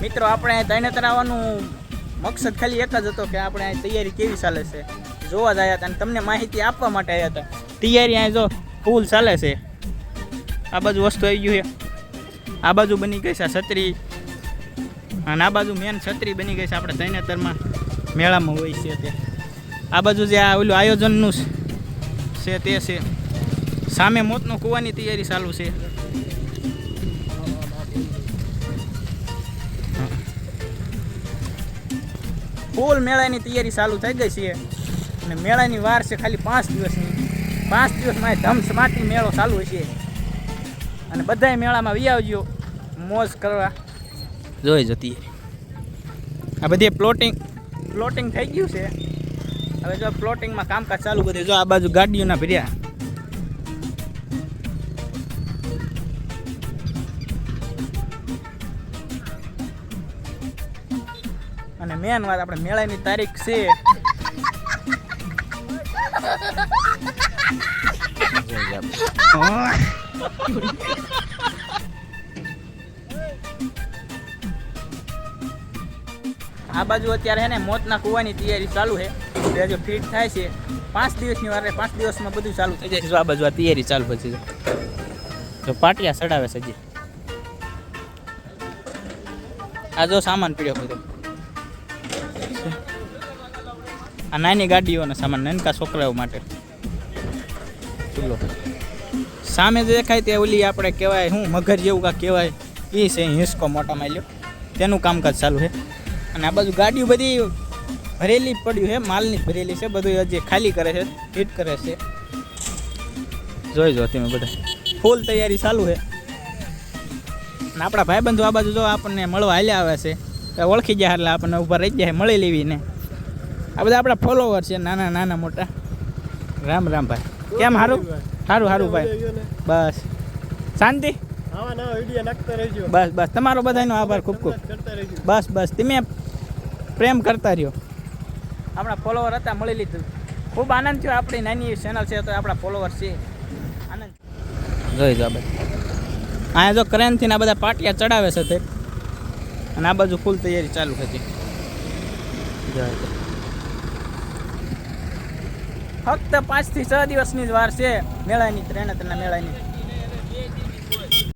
મિત્રો, આપણે દૈનતર આવવાનું મકસદ ખાલી એક જ હતો કે આપણે અહીં તૈયારી કેવી ચાલે છે, જોવા જ આવ્યા હતા અને તમને માહિતી આપવા માટે આવ્યા હતા. તૈયારી અહીં જો ફૂલ ચાલે છે. આ બાજુ વસ્તુ આવી ગયું છે. આ બાજુ બની ગઈ છે છત્રી. અને આ બાજુ મેન છત્રી બની ગઈ છે આપણે દૈનતરમાં મેળામાં હોય છે તે. આ બાજુ જે આ ઓલું આયોજનનું છે તે છે. સામે મોતનો કૂવાની તૈયારી ચાલુ છે. ફૂલ મેળાની તૈયારી ચાલુ થઈ ગઈ છે. અને મેળાની વાર છે ખાલી પાંચ દિવસની. પાંચ દિવસમાં ધમસમાટી મેળો ચાલુ છે અને બધાય મેળામાં વી આવજો. મોજ કરવા. જોઈ જતી. આ બધી પ્લોટિંગ પ્લોટિંગ થઈ ગયું છે. હવે જો પ્લોટિંગમાં કામકાજ ચાલુ કર્યું જો આ બાજુ ગાડીઓના ભર્યા. અને મેન વાત આપણે મેળાની તારીખ છે. આ બાજુ અત્યારે છે ને મોતના કૂવાની તૈયારી ચાલુ છે એટલે હજુ ફિટ થાય છે. પાંચ દિવસની વાર પાંચ દિવસમાં બધું ચાલુ થઈ જાય. છે આ બાજુ તૈયારી ચાલુ પછી જો. પાટિયા ચડાવે હજી. આ જો સામાન પીડ્યો બધો આ નાની ગાડીઓનો સામાન નાનકા છોકરાઓ માટે. સામે દેખાય તે ઓલી આપણે કહેવાય શું મગર જેવું કાંક કહેવાય એ છે હિંસકો મોટા લ્યો તેનું કામકાજ ચાલુ છે. અને આ બાજુ ગાડીઓ બધી ભરેલી પડ્યું છે માલની ભરેલી છે બધું હજી ખાલી કરે છે ફિટ કરે છે. જોઈ જો તમે બધા. ફૂલ તૈયારી ચાલુ છે. અને આપણા ભાઈબંધો આ બાજુ જો આપણને મળવા હાલ્યા આવે છે ઓળખી જાય એટલે આપણને ઊભા રહી જાય મળી લેવી ને. આ બધા આપણા ફોલોવર છે નાના નાના મોટા. રામ રામ ભાઈ. કેમ સારું સારું સારું ભાઈ? બસ. શાંતિ? આવા નવા વીડિયો નાખતા રહેજો. બસ બસ. તમારો બધાનો આભાર ખૂબ ખૂબ. બસ બસ. તમે પ્રેમ કરતા રહ્યો. આપણા ફોલોવર હતા મળી લીધું. ખૂબ આનંદ થયો. આપણી નાની ચેનલ છે તો આપણા ફોલોવર છે. આનંદ. જોઈ જો ભાઈ અહીંયા જો ક્રેનથી આ બધા પાટિયા ચડાવે છે તે. અને આ બાજુ ફૂલ તૈયારી ચાલુ હતી જય. ફક્ત પાંચથી છ દિવસની જ વાર છે મેળાની ત્રણે ત્રણ મેળાની.